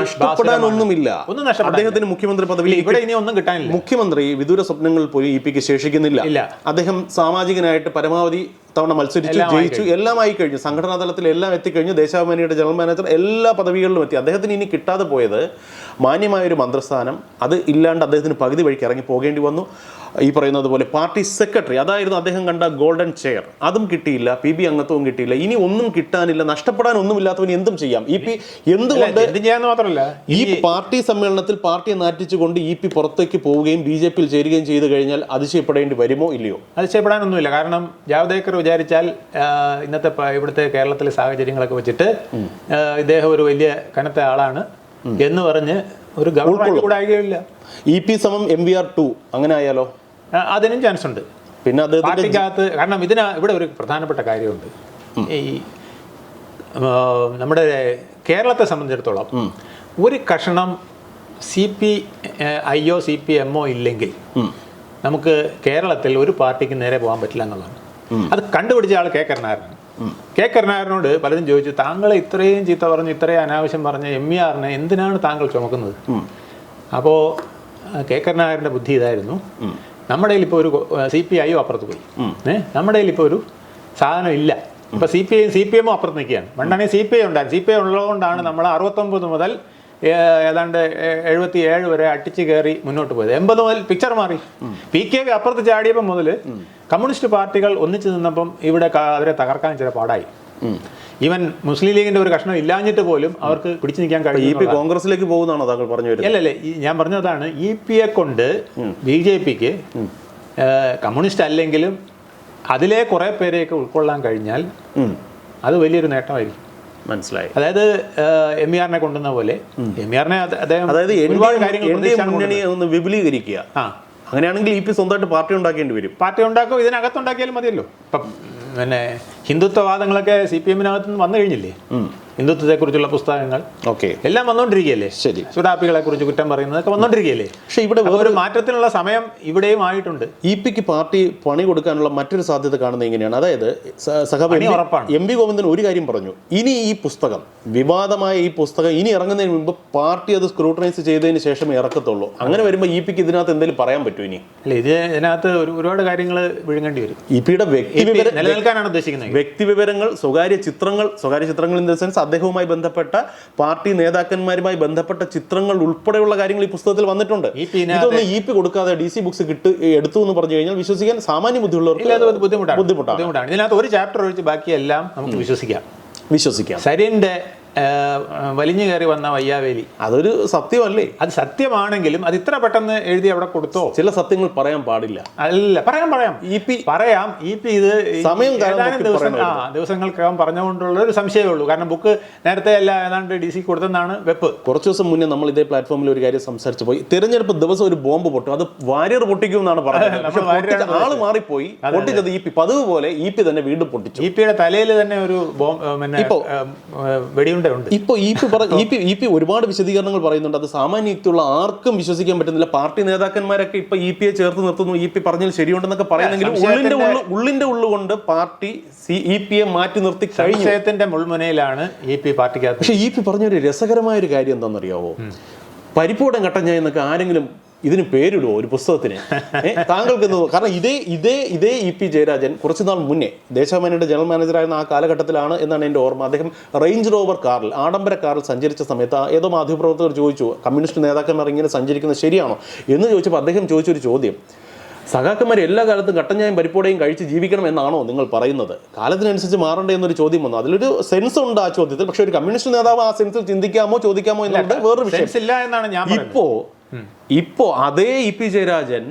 നഷ്ടപ്പെടാനൊന്നുമില്ല. ഒന്നും അദ്ദേഹത്തിന് മുഖ്യമന്ത്രി പദവി ഇവിടെ ഇനി ഒന്നും കിട്ടാനില്ല. മുഖ്യമന്ത്രി വിദൂര സ്വപ്നങ്ങൾ പോയി ഇ പിക്ക് ശേഷിക്കുന്നില്ല. അദ്ദേഹം സാമാജികനായിട്ട് പരമാവധി തവണ മത്സരിച്ചു ജയിച്ചു എല്ലാം ആയി കഴിഞ്ഞു സംഘടനാ തലത്തിൽ എല്ലാം എത്തിക്കഴിഞ്ഞു. ദേശാഭിമാനിയുടെ ജനറൽ മാനേജർ എല്ലാ പദവികളിലും എത്തി. അദ്ദേഹത്തിന് ഇനി കിട്ടാതെ പോയത് മാന്യമായ ഒരു മന്ത്രിസ്ഥാനം. അത് ഇല്ലാണ്ട് അദ്ദേഹത്തിന് പകുതി വഴിക്ക് ഇറങ്ങി പോകേണ്ടി വന്നു. ഈ പറയുന്നത് പോലെ പാർട്ടി സെക്രട്ടറി അതായിരുന്നു അദ്ദേഹം കണ്ട ഗോൾഡൻ ചെയർ. അതും കിട്ടിയില്ല പി ബി അംഗത്വവും കിട്ടിയില്ല. ഇനി ഒന്നും കിട്ടാനില്ല നഷ്ടപ്പെടാൻ ഒന്നുമില്ലാത്തവന് എന്തും ചെയ്യാം. ഇ പി എന്തുകൊണ്ട് മാത്രമല്ല ഈ പാർട്ടി സമ്മേളനത്തിൽ പാർട്ടിയെ നാറ്റിച്ചുകൊണ്ട് ഇ പി പുറത്തേക്ക് പോവുകയും ബി ജെ പിയിൽ ചേരുകയും ചെയ്തു കഴിഞ്ഞാൽ അതിശയപ്പെടേണ്ടി വരുമോ ഇല്ലയോ? അതിശയപ്പെടാനൊന്നുമില്ല. കാരണം ജാവദേക്കർ വിചാരിച്ചാൽ ഇന്നത്തെ ഇവിടുത്തെ കേരളത്തിലെ സാഹചര്യങ്ങളൊക്കെ വെച്ചിട്ട് ഇദ്ദേഹം ഒരു വലിയ കനത്ത ആളാണ് എന്ന് പറഞ്ഞ് ഒരു ഗവൺമെന്റ് കൂടെ ആകുകയില്ല ഇ പി സമം എം വി ആർ ടു അങ്ങനെ ആയാലോ? അതിനും ചാൻസ് ഉണ്ട്. പിന്നെ അത് പാർട്ടിക്കകത്ത് കാരണം ഇതിന് ഇവിടെ ഒരു പ്രധാനപ്പെട്ട കാര്യമുണ്ട്. ഈ നമ്മുടെ കേരളത്തെ സംബന്ധിച്ചിടത്തോളം ഒരു കഷണം സി പി ഐയോ സി പി എമ്മോ ഇല്ലെങ്കിൽ നമുക്ക് കേരളത്തിൽ ഒരു പാർട്ടിക്ക് നേരെ പോകാൻ പറ്റില്ല എന്നുള്ളതാണ്. അത് കണ്ടുപിടിച്ച ആൾ കെ കരുണാകരനാണ്. കെ കരുണാകരനോട് പലരും ചോദിച്ചു താങ്കളെ ഇത്രയും ചീത്ത പറഞ്ഞു ഇത്രയും അനാവശ്യം പറഞ്ഞ എം ഇ ആറിനെ എന്തിനാണ് താങ്കൾ ചുമക്കുന്നത്? അപ്പോൾ കെ കരുണാകരന്റെ ബുദ്ധി ഇതായിരുന്നു. നമ്മുടെ കയ്യിൽ ഇപ്പോൾ ഒരു സി പി ഐയും അപ്പുറത്ത് പോയി. ഏ? നമ്മുടെ കയ്യിൽ ഇപ്പോൾ ഒരു സാധനം ഇല്ല. ഇപ്പം C P I C P എമ്മും അപ്പുറത്ത് നിൽക്കുകയാണ്. പണ്ടാണെങ്കിൽ സി പി ഐ ഉണ്ടായിരുന്നു. സി പി ഐ ഉള്ളതുകൊണ്ടാണ് നമ്മൾ അറുപത്തൊമ്പത് മുതൽ ഏതാണ്ട് എഴുപത്തി ഏഴ് വരെ അടിച്ച് കയറി മുന്നോട്ട് പോയത്. എൺപത് മുതൽ പിക്ചർ മാറി. പി കെ വി അപ്പുറത്ത് ചാടിയപ്പോൾ മുതൽ കമ്മ്യൂണിസ്റ്റ് പാർട്ടികൾ ഒന്നിച്ചു നിന്നപ്പം ഇവിടെ അവരെ തകർക്കാൻ ചില പാടായി. ഈവൻ മുസ്ലിം ലീഗിന്റെ ഒരു കഷ്ണം ഇല്ലാഞ്ഞിട്ട് പോലും അവർക്ക് പിടിച്ചു നിൽക്കാൻ ഇ കഴിയും പി കോൺഗ്രസിലേക്ക് പോകുന്നതാണോ താങ്കൾ പറഞ്ഞു അല്ല അല്ലല്ലേ ഞാൻ പറഞ്ഞതാണ് ഇ പിയെ കൊണ്ട് ബി ജെ പിക്ക് കമ്മ്യൂണിസ്റ്റ് അല്ലെങ്കിലും അതിലെ കുറെ പേരെയൊക്കെ ഉൾക്കൊള്ളാൻ കഴിഞ്ഞാൽ. അത് വലിയൊരു നേട്ടമായിരിക്കും. മനസ്സിലായി. അതായത് എം ഇ ആറിനെ കൊണ്ടുവന്ന പോലെ എം ഇ ആറിനെ അദ്ദേഹം അതായത് ഒരുപാട് കാര്യങ്ങൾ ഒന്ന് വിപുലീകരിക്കുക. അങ്ങനെയാണെങ്കിൽ ഇ പി സ്വന്തമായിട്ട് പാർട്ടി ഉണ്ടാക്കേണ്ടി വരും. പാർട്ടി ഉണ്ടാക്കും? ഇതിനകത്തുണ്ടാക്കിയാലും മതിയല്ലോ. ഇപ്പം പിന്നെ ഹിന്ദുത്വവാദങ്ങളൊക്കെ സി പി എമ്മിനകത്ത് നിന്ന് വന്നു കഴിഞ്ഞില്ലേ? ഹിന്ദുത്വത്തെക്കുറിച്ചുള്ള പുസ്തകങ്ങൾ. ഓക്കെ. എല്ലാം വന്നുകൊണ്ടിരിക്കുകയല്ലേ ശരി. സുഡാപ്പികളെ കുറിച്ച് കുറ്റം പറയുന്നതൊക്കെ വന്നുകൊണ്ടിരിക്കുകയല്ലേ പക്ഷെ ഇവിടെ ഒരു മാറ്റത്തിനുള്ള സമയം ഇവിടെയും ആയിട്ടുണ്ട്. ഇ പിക്ക് പാർട്ടി പണി കൊടുക്കാനുള്ള മറ്റൊരു സാധ്യത കാണുന്നത് എങ്ങനെയാണ്? അതായത് സഹപാഠി ഉറപ്പാണ്. എം വി ഗോവിന്ദൻ ഒരു കാര്യം പറഞ്ഞു. ഇനി ഈ പുസ്തകം വിവാദമായ ഈ പുസ്തകം ഇനി ഇറങ്ങുന്നതിന് മുമ്പ് പാർട്ടി അത് സ്ക്രൂട്ടനൈസ് ചെയ്തതിന് ശേഷം ഇറക്കത്തുള്ളൂ. അങ്ങനെ വരുമ്പോൾ ഇ പിക്ക് ഇതിനകത്ത് എന്തെങ്കിലും പറയാൻ പറ്റുമോ ഇനി? അല്ല ഇത് ഇതിനകത്ത് ഒരു ഒരുപാട് കാര്യങ്ങൾ വിഴുങ്ങേണ്ടി വരും. ഇ പിയുടെ വ്യക്തി നിലനിൽക്കാനാണ് ഉദ്ദേശിക്കുന്നത്. വ്യക്തി വിവരങ്ങൾ സ്വകാര്യ ചിത്രങ്ങൾ സ്വകാര്യ ചിത്രങ്ങൾ ഇൻ ദ സെൻസ് അദ്ദേഹവുമായി ബന്ധപ്പെട്ട പാർട്ടി നേതാക്കന്മാരുമായി ബന്ധപ്പെട്ട ചിത്രങ്ങൾ ഉൾപ്പെടെയുള്ള കാര്യങ്ങൾ ഈ പുസ്തകത്തിൽ വന്നിട്ടുണ്ട്. ഇതൊന്നും ഇ പി കൊടുക്കാതെ ഡി സി ബുക്സ് കിട്ടു എടുത്തു എന്ന് പറഞ്ഞു കഴിഞ്ഞാൽ വിശ്വസിക്കാൻ സാമാന്യ ബുദ്ധിയുള്ളവർക്ക് ബുദ്ധിമുട്ടാണ്. ബുദ്ധിമുട്ടാണ്. ഇതിനകത്ത് ഒരു ചാപ്റ്റർ ഒഴിച്ച് ബാക്കിയെല്ലാം നമുക്ക് വിശ്വസിക്കാം. വിശ്വസിക്കാം. സരിന്റെ വലിഞ്ഞു കയറി വന്ന വയ്യാവേലി. അതൊരു സത്യമല്ലേ? അത് സത്യമാണെങ്കിലും അത് ഇത്ര പെട്ടെന്ന് എഴുതി അവിടെ കൊടുത്തോ? ചില സത്യങ്ങൾ പറയാൻ പാടില്ല. അല്ല പറയാം പറയാം. ഇ പി പറയാം. ഇ പി ഇത് സമയം ദിവസം ആ ദിവസങ്ങൾക്കകം പറഞ്ഞുകൊണ്ടുള്ള ഒരു സംശയമേ ഉള്ളൂ. കാരണം ബുക്ക് നേരത്തെ അല്ല ഏതാണ്ട് ഡി സി കൊടുത്തെന്നാണ് വെപ്പ്. കുറച്ച് ദിവസം മുന്നേ നമ്മൾ ഇതേ പ്ലാറ്റ്ഫോമിൽ ഒരു കാര്യം സംസാരിച്ചു. പോയി തിരഞ്ഞെടുപ്പ് ദിവസം ഒരു ബോംബ് പൊട്ടും. അത് വാര്യർ പൊട്ടിക്കും എന്നാണ് പറഞ്ഞത് ആൾ മാറിപ്പോയി. പൊട്ടിച്ചത് ഇ പി. പതിവ് പോലെ ഇ പി തന്നെ വീണ്ടും പൊട്ടിച്ചു. ഇ പിയുടെ തലയിൽ തന്നെ ഒരു ബോംബ് പിന്നെ വെടിയുണ്ട ഉണ്ട് ഇപ്പൊ ഇ പി പറ ഇ പി ഇ പി ഒരുപാട് വിശദീകരണങ്ങൾ പറയുന്നുണ്ട്. അത് സാമാന്യ യുക്തിയുള്ള ആർക്കും വിശ്വസിക്കാൻ പറ്റുന്നില്ല. പാർട്ടി നേതാക്കന്മാരൊക്കെ ഇപ്പൊ ഇ പിയെ ചേർത്ത് നിർത്തുന്നു. ഇ പി പറഞ്ഞാൽ ശരിയുണ്ടെന്നൊക്കെ പറയുന്നെങ്കിലും ഉള്ളിന്റെ ഉള്ളു ഉള്ളിന്റെ ഉള്ളുകൊണ്ട് പാർട്ടി സി ഇ പിയെ മാറ്റി നിർത്തി കഴിഞ്ഞു. മുൾമുനയിലാണ് ഇ പി പാർട്ടിക്കകത്ത്. പക്ഷെ ഇ പി പറഞ്ഞ ഒരു രസകരമായ ഒരു കാര്യം എന്താണെന്നറിയാവോ? പരിപ്പൂടം കട്ടഞ്ഞ എന്നൊക്കെ ആരെങ്കിലും ഇതിന് പേരിടുവോ ഒരു പുസ്തകത്തിന്. താങ്കൾക്ക് എന്ത് കാരണം ഇതേ ഇതേ ഇതേ ഇ പി ജയരാജൻ കുറച്ചുനാൾ മുന്നേ ദേശാഭിമാനിയുടെ ജനറൽ മാനേജറായിരുന്ന ആ കാലഘട്ടത്തിലാണ് എന്നാണ് എന്റെ ഓർമ്മ. അദ്ദേഹം റേഞ്ച് റോവർ കാറിൽ ആഡംബര കാറിൽ സഞ്ചരിച്ച സമയത്ത് ഏതോ മാധ്യമപ്രവർത്തകർ ചോദിച്ചു കമ്മ്യൂണിസ്റ്റ് നേതാക്കന്മാർ ഇങ്ങനെ സഞ്ചരിക്കുന്നത് ശരിയാണോ? എന്ന് ചോദിച്ചപ്പോൾ അദ്ദേഹം ചോദിച്ചൊരു ചോദ്യം സഖാക്കന്മാർ എല്ലാ കാലത്തും കട്ടഞ്ഞായും പരിപ്പോടെയും കഴിച്ച് ജീവിക്കണം എന്നാണോ നിങ്ങൾ പറയുന്നത്? കാലത്തിനനുസരിച്ച് മാറണ്ടേ എന്നൊരു ചോദ്യം വന്നു. അതിലൊരു സെൻസ് ഉണ്ട് ആ ചോദ്യത്തിൽ പക്ഷെ ഒരു കമ്മ്യൂണിസ്റ്റ് നേതാവ് ആ സെൻസിൽ ചിന്തിക്കാമോ ചോദിക്കാമോ എന്നുള്ളത് വേറൊരു വിഷയം. ഇപ്പോൾ ഇല്ല എന്നാണ് ഞാൻ ഇപ്പോ ഇപ്പോ അതേ ഇ പി ജയരാജൻ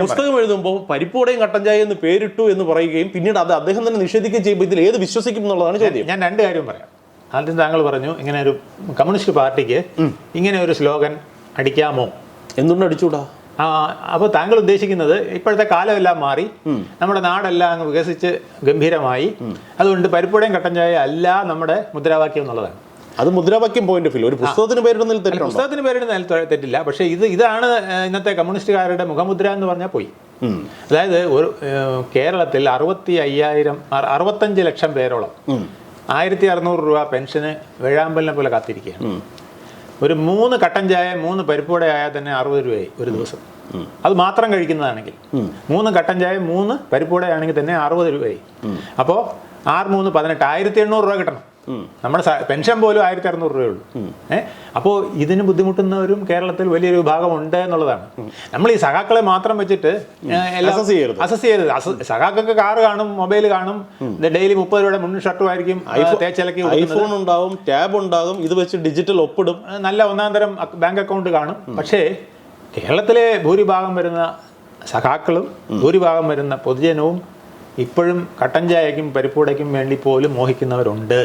പുസ്തകം എഴുതുമ്പോൾ പരിപ്പോടെയും കട്ടഞ്ചായ എന്ന് പേരിട്ടു എന്ന് പറയുകയും പിന്നീട് അത് അദ്ദേഹം തന്നെ നിഷേധിക്കുകയും ചെയ്യുമ്പോൾ ഇതിൽ ഏത് വിശ്വസിക്കും എന്നുള്ളതാണ് ചോദ്യം. ഞാൻ രണ്ട് കാര്യം പറയാം. ആദ്യം താങ്കൾ പറഞ്ഞു ഇങ്ങനെ ഒരു കമ്മ്യൂണിസ്റ്റ് പാർട്ടിക്ക് ഇങ്ങനെ ഒരു സ്ലോഗൻ അടിക്കാമോ? എന്തുകൊണ്ട് അടിച്ചുകൂടാ? ആ, അപ്പോൾ താങ്കൾ ഉദ്ദേശിക്കുന്നത് ഇപ്പോഴത്തെ കാലമെല്ലാം മാറി നമ്മുടെ നാടെല്ലാം അങ്ങ് വികസിച്ച് ഗംഭീരമായി. അതുകൊണ്ട് പരിപ്പുടയും കട്ടൻ ചായ അല്ല നമ്മുടെ മുദ്രാവാക്യം എന്നുള്ളതാണ്. അത് മുദ്രാവാക്യം പോയിന്റ് ഓഫ് ഒരു പുസ്തകത്തിന് പേരിടുന്നതിൽ തെറ്റുണ്ടോ? പുസ്തകത്തിന് പേരിടുന്ന അതിൽ തെ- തെറ്റില്ല. പക്ഷേ ഇത് ഇതാണ് ഇന്നത്തെ കമ്മ്യൂണിസ്റ്റുകാരുടെ മുഖമുദ്ര എന്ന് പറഞ്ഞാൽ പോയി. അതായത് ഒരു കേരളത്തിൽ അറുപത്തി അയ്യായിരം അറ- അറുപത്തഞ്ച് ലക്ഷം പേരോളം ആയിരത്തി അറുന്നൂറ് രൂപ പെൻഷന് വേഴാമ്പലിനെ പോലെ കാത്തിരിക്കുകയാണ്. ഒരു മൂന്ന് കട്ടൻ ചായ മൂന്ന് പരിപ്പൂട ആയാൽ തന്നെ അറുപത് രൂപയായി ഒരു ദിവസം. അത് മാത്രം കഴിക്കുന്നതാണെങ്കിൽ. മൂന്ന് കട്ടൻ ചായ മൂന്ന് പരിപ്പൂടയാണെങ്കിൽ തന്നെ അറുപത് രൂപയായി. അപ്പോൾ ആറ് മൂന്ന് പതിനെട്ട് ആയിരത്തി എണ്ണൂറ് രൂപ കിട്ടണം. നമ്മുടെ പെൻഷൻ പോലും ആയിരത്തി അറുന്നൂറ് രൂപയുള്ളൂ ഏഹ് അപ്പോൾ ഇതിന് ബുദ്ധിമുട്ടുന്നവരും കേരളത്തിൽ വലിയൊരു വിഭാഗം ഉണ്ട് എന്നുള്ളതാണ് നമ്മൾ ഈ സഖാക്കളെ മാത്രം വെച്ചിട്ട് അസസ് ചെയ്യരുത്. അസസ് ചെയ്യരുത്. സഖാക്കൾക്ക് കാറ് കാണും മൊബൈൽ കാണും. ഡെയിലി മുപ്പത് രൂപയുടെ മുന്നിൽ ഷർട്ടും ആയിരിക്കും തേച്ചിലക്കി ഐഫോൺ ഉണ്ടാവും ടാബ് ഉണ്ടാകും ഇത് വെച്ച് ഡിജിറ്റൽ ഒപ്പിടും. നല്ല ഒന്നാം തരം ബാങ്ക് അക്കൗണ്ട് കാണും. പക്ഷേ കേരളത്തിലെ ഭൂരിഭാഗം വരുന്ന സഖാക്കളും ഭൂരിഭാഗം വരുന്ന പൊതുജനവും ഇപ്പോഴും കട്ടൻ ചായക്കും പരിപ്പൂടയ്ക്കും വേണ്ടി പോലും മോഹിക്കുന്നവരുണ്ട്.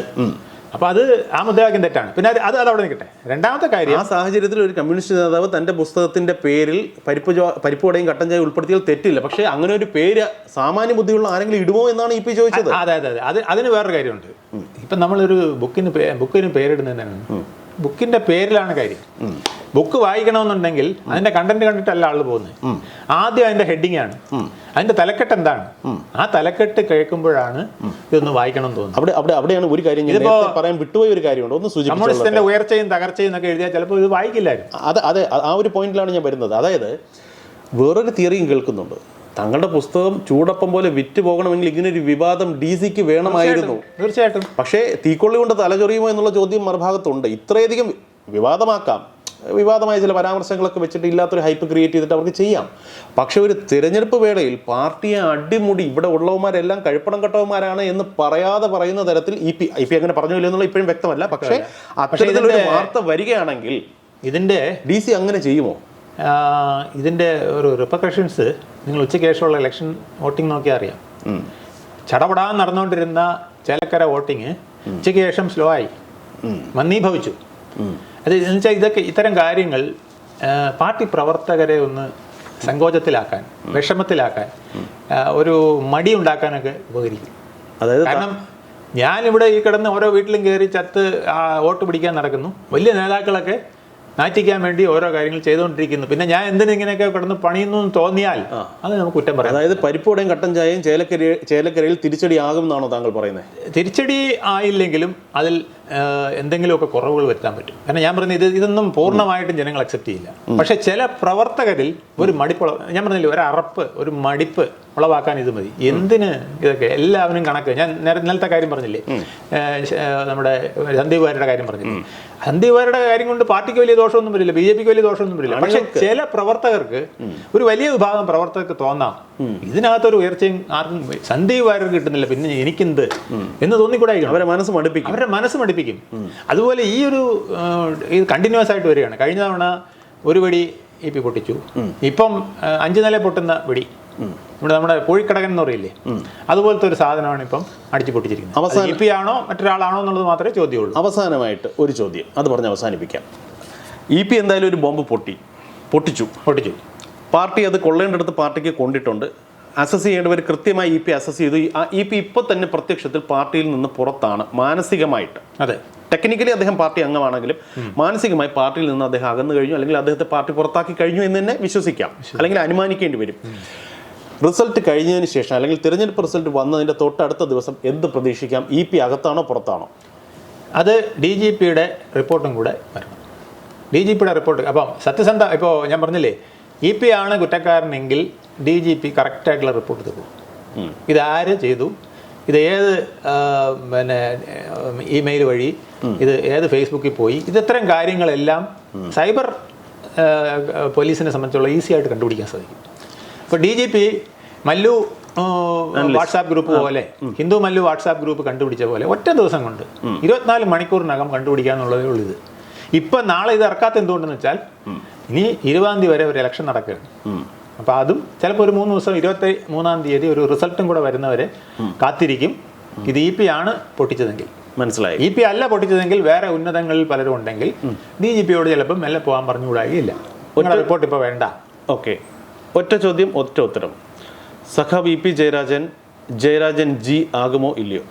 അപ്പൊ അത് ആ മുദ്രാവാക്യം തെറ്റാണ്. പിന്നെ അത് അത് അവിടെ നിൽക്കട്ടെ. രണ്ടാമത്തെ കാര്യം ആ സാഹചര്യത്തിൽ ഒരു കമ്മ്യൂണിസ്റ്റ് നേതാവ് തന്റെ പുസ്തകത്തിന്റെ പേരിൽ പരിപ്പ് പരിപ്പുടയും കട്ടൻ ചായ ഉൾപ്പെടുത്തിയാൽ തെറ്റില്ല. പക്ഷേ അങ്ങനെ ഒരു പേര് സാമാന്യ ബുദ്ധിയുള്ള ആരെങ്കിലും ഇടുമോ എന്നാണ് ഇപ്പൊ ചോദിച്ചത്. അതെ അതെ അതെ. അത് അതിന് വേറൊരു കാര്യമുണ്ട്. ഇപ്പൊ നമ്മളൊരു ബുക്കിന് ബുക്കിന് പേരിടുന്നതിനാണ് ബുക്കിന്റെ പേരിലാണ് കാര്യം. ബുക്ക് വായിക്കണമെന്നുണ്ടെങ്കിൽ അതിന്റെ കണ്ടന്റ് കണ്ടിട്ടല്ല ആൾ പോകുന്നത്. ആദ്യം അതിന്റെ ഹെഡിങ് ആണ്. അതിന്റെ തലക്കെട്ട് എന്താണ്? ആ തലക്കെട്ട് കേൾക്കുമ്പോഴാണ് ഇതൊന്ന് വായിക്കണം എന്ന് തോന്നുന്നത്. അവിടെ അവിടെ അവിടെയാണ് ഒരു കാര്യം ഇതിപ്പോ- പറയാൻ വിട്ടുപോയ ഒരു കാര്യമുണ്ട്. ഒന്ന് സൂചിപ്പിച്ചു കമ്മ്യൂണിസ്റ്റിന്റെ ഉയർച്ചയും തകർച്ചയും ഒക്കെ എഴുതിയാൽ ചിലപ്പോൾ ഇത് വായിക്കില്ലായിരുന്നു. അത് അതെ ആ ഒരു പോയിന്റിലാണ് ഞാൻ വരുന്നത്. അതായത് വേറൊരു തിയറിയും കേൾക്കുന്നുണ്ട്. തങ്ങളുടെ പുസ്തകം ചൂടപ്പം പോലെ വിറ്റ് പോകണമെങ്കിൽ ഇങ്ങനെ ഒരു വിവാദം ഡി സിക്ക് വേണമായിരുന്നു. തീർച്ചയായിട്ടും പക്ഷേ തീക്കൊള്ളി കൊണ്ട് തലചൊറിയുമോ എന്നുള്ള ചോദ്യം മറുഭാഗത്തുണ്ട്. ഇത്രയധികം വിവാദമാക്കാം. വിവാദമായ ചില പരാമർശങ്ങളൊക്കെ വെച്ചിട്ട് ഇല്ലാത്തൊരു ഹൈപ്പ് ക്രിയേറ്റ് ചെയ്തിട്ട് അവർക്ക് ചെയ്യാം. പക്ഷെ ഒരു തിരഞ്ഞെടുപ്പ് വേളയിൽ പാർട്ടിയെ അടിമുടി ഇവിടെ ഉള്ളവന്മാരെല്ലാം കഴുപ്പണം കെട്ടവന്മാരാണ് എന്ന് പറയാതെ പറയുന്ന തരത്തിൽ ഇ പി ഐ പി അങ്ങനെ പറഞ്ഞില്ല എന്നുള്ള ഇപ്പോഴും വ്യക്തമല്ല. പക്ഷേ അത്തരത്തിലൊരു വാർത്ത വരികയാണെങ്കിൽ ഇതിന്റെ ഡി സി അങ്ങനെ ചെയ്യുമോ? ആ, ഇതിന്റെ ഒരു റിപ്പർക്കഷൻസ് നിങ്ങൾ ഉച്ചയ്ക്ക് ശേഷമുള്ള ഇലക്ഷൻ വോട്ടിംഗ് നോക്കിയാൽ അറിയാം. ചടപടാൻ നടന്നുകൊണ്ടിരുന്ന ചേലക്കര വോട്ടിങ് ഉച്ചയ്ക്ക് ശേഷം സ്ലോ ആയി. മന്ദീഭവിച്ചു. അത് എന്ന് വെച്ചാൽ ഇതൊക്കെ ഇത്തരം കാര്യങ്ങൾ പാർട്ടി പ്രവർത്തകരെ ഒന്ന് സങ്കോചത്തിലാക്കാൻ വിഷമത്തിലാക്കാൻ ഒരു മടി ഉണ്ടാക്കാനൊക്കെ ഉപകരിക്കും. അതായത് കാരണം ഞാനിവിടെ ഈ കിടന്ന് ഓരോ വീട്ടിലും കയറി ചത്ത് ആ, വോട്ട് പിടിക്കാൻ നടക്കുന്നു. വലിയ നേതാക്കളൊക്കെ നാറ്റിക്കാൻ വേണ്ടി ഓരോ കാര്യങ്ങൾ ചെയ്തുകൊണ്ടിരിക്കുന്നു. പിന്നെ ഞാൻ എന്തിനു ഇങ്ങനെയൊക്കെ കിടന്ന് പണിയുന്നു എന്ന് തോന്നിയാൽ അത് നമുക്ക് കുറ്റം പറയാം. അതായത് പരിപ്പോടെയും കട്ടൻ ചായയും ചേലക്കരി ചേലക്കരയിൽ തിരിച്ചടി ആകും എന്നാണോ താങ്കൾ പറയുന്നത്? തിരിച്ചടി ആയില്ലെങ്കിലും അതിൽ എന്തെങ്കിലുമൊക്കെ കുറവുകൾ വരുത്താൻ പറ്റും. കാരണം ഞാൻ പറഞ്ഞത് ഇത് ഇതൊന്നും പൂർണമായിട്ടും ജനങ്ങൾ അക്സെപ്റ്റ് ചെയ്യില്ല. പക്ഷേ ചില പ്രവർത്തകരിൽ ഒരു മടിപ്പ് ഞാൻ പറഞ്ഞില്ലേ ഒരു അറപ്പ് ഒരു മടിപ്പ് ഉളവാക്കാൻ ഇത് മതി. എന്തിന് ഇതൊക്കെ? എല്ലാവരും കണക്ക്. ഞാൻ നേരത്തെ ഇന്നലത്തെ കാര്യം പറഞ്ഞില്ലേ? നമ്മുടെ സന്ദീപ് വാര്യയുടെ കാര്യം പറഞ്ഞില്ലേ? സന്ദീപ് വാര്യയുടെ കാര്യം കൊണ്ട് പാർട്ടിക്ക് വലിയ ദോഷമൊന്നും വരില്ല ബി ജെ പിക്ക് വലിയ ദോഷമൊന്നും വരില്ല. പക്ഷെ ചില പ്രവർത്തകർക്ക് ഒരു വലിയ വിഭാഗം പ്രവർത്തകർക്ക് തോന്നാം. ഇതിനകത്തൊരു ഉയർച്ചയും ആർക്കും സന്ദീപ് വാര്യർ കിട്ടുന്നില്ല. പിന്നെ എനിക്കെന്ത്? എന്ന് തോന്നിക്കൂടായിരിക്കണം. അവരെ മനസ്സ് മടുപ്പിക്കും. അവരുടെ മനസ്സ് മടുപ്പിക്കും. അതുപോലെ ഈ ഒരു ഇത് കണ്ടിന്യൂസ് ആയിട്ട് വരികയാണ്. കഴിഞ്ഞ തവണ ഒരു വെടി ഇ പി പൊട്ടിച്ചു. ഇപ്പം അഞ്ച് നില പൊട്ടുന്ന വെടി. ഇവിടെ നമ്മുടെ കോഴിക്കടകൻ എന്ന് പറയില്ലേ? അതുപോലത്തെ ഒരു സാധനമാണ് ഇപ്പം അടിച്ചു പൊട്ടിച്ചിരിക്കുന്നത്. ഇ പി ആണോ മറ്റൊരാളാണോ എന്നുള്ളത് മാത്രമേ ചോദ്യമുള്ളൂ. അവസാനമായിട്ട് ഒരു ചോദ്യം. അത് പറഞ്ഞ് അവസാനിപ്പിക്കാം. ഇ പി എന്തായാലും ഒരു ബോംബ് പൊട്ടി. പൊട്ടിച്ചു. പൊട്ടിച്ചു. പാർട്ടി അത് കൊള്ളേണ്ടടുത്ത് പാർട്ടിക്ക് കൊണ്ടിട്ടുണ്ട്. അസസ് ചെയ്യേണ്ടവർ കൃത്യമായി ഇ പി അസസ് ചെയ്തു. ആ ഇ പി ഇപ്പോൾ തന്നെ പ്രത്യക്ഷത്തിൽ പാർട്ടിയിൽ നിന്ന് പുറത്താണ് മാനസികമായിട്ട്. അതെ. ടെക്നിക്കലി അദ്ദേഹം പാർട്ടി അംഗമാണെങ്കിലും മാനസികമായി പാർട്ടിയിൽ നിന്ന് അദ്ദേഹം അകന്നു കഴിഞ്ഞു അല്ലെങ്കിൽ അദ്ദേഹത്തെ പാർട്ടി പുറത്താക്കി കഴിഞ്ഞു എന്ന് തന്നെ വിശ്വസിക്കാം. അല്ലെങ്കിൽ അനുമാനിക്കേണ്ടി വരും. റിസൾട്ട് കഴിഞ്ഞതിന് ശേഷം അല്ലെങ്കിൽ തിരഞ്ഞെടുപ്പ് റിസൾട്ട് വന്നതിന്റെ തൊട്ടടുത്ത ദിവസം എന്ത് പ്രതീക്ഷിക്കാം? ഇ പി അകത്താണോ പുറത്താണോ? അത് ഡി ജി പിയുടെ റിപ്പോർട്ടും കൂടെ വരണം. ഡി ജി പിയുടെ റിപ്പോർട്ട് അപ്പം സത്യസന്ധ ഇപ്പോൾ ഞാൻ പറഞ്ഞില്ലേ ഇ പി ആണ് കുറ്റക്കാരനെങ്കിൽ ഡി ജി പി കറക്റ്റായിട്ടുള്ള റിപ്പോർട്ട് തരും ഇതാര് ചെയ്തു? ഇത് ഏത് പിന്നെ ഇമെയിൽ വഴി ഇത് ഏത് ഫേസ്ബുക്കിൽ പോയി? ഇത് ഇത്തരം കാര്യങ്ങളെല്ലാം സൈബർ പോലീസിനെ സംബന്ധിച്ചുള്ള ഈസി ആയിട്ട് കണ്ടുപിടിക്കാൻ സാധിക്കും. ഇപ്പോൾ D G P Mallu WhatsApp group പോലെ ഹിന്ദു മല്ലു വാട്സാപ്പ് ഗ്രൂപ്പ് കണ്ടുപിടിച്ച പോലെ ഒറ്റ ദിവസം കൊണ്ട് ഇരുപത്തിനാല് മണിക്കൂറിനകം കണ്ടുപിടിക്കാന്നുള്ളതേ ഉള്ളൂ ഇത്. ഇപ്പം നാളെ ഇത് ഇറക്കാത്ത എന്തുകൊണ്ടെന്ന് വെച്ചാൽ ഇനി ഇരുപതാം തീയതി വരെ ഒരു ഇലക്ഷൻ നടക്കരുത്. അപ്പോൾ അതും ചിലപ്പോൾ ഒരു മൂന്ന് ദിവസം ഇരുപത്തി മൂന്നാം തീയതി ഒരു റിസൾട്ടും കൂടെ വരുന്നവരെ കാത്തിരിക്കും. ഇത് ഇ പി ആണ് പൊട്ടിച്ചതെങ്കിൽ. മനസ്സിലായി. ഇ പി അല്ല പൊട്ടിച്ചതെങ്കിൽ വേറെ ഉന്നതങ്ങളിൽ പലരും ഉണ്ടെങ്കിൽ ഡി ജി പിയോട് ചിലപ്പോൾ മെല്ലെ പോകാൻ പറഞ്ഞുകൂടായില്ല. റിപ്പോർട്ട് ഇപ്പോൾ വേണ്ട. ഓക്കെ. ഒറ്റ ചോദ്യം ഒറ്റ ഉത്തരം. സഖാബ് ഇ പി ജയരാജൻ ജയരാജൻ ജി ആകുമോ ഇല്ലയോ?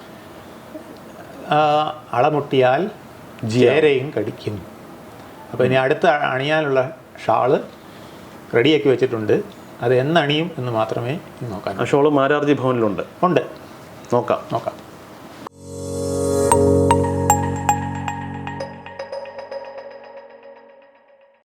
അളമുട്ടിയാൽ ജയരയും കടിക്കും. അപ്പോൾ ഇനി അടുത്ത അണിയാനുള്ള ഷാൾ റെഡിയാക്കി വെച്ചിട്ടുണ്ട്. അത് എന്നണിയും എന്ന് മാത്രമേ നോക്കാൻ ആ ഷോൾ മാരാർജി ഭവനിലുണ്ട്. ഉണ്ട്. നോക്കാം. നോക്കാം.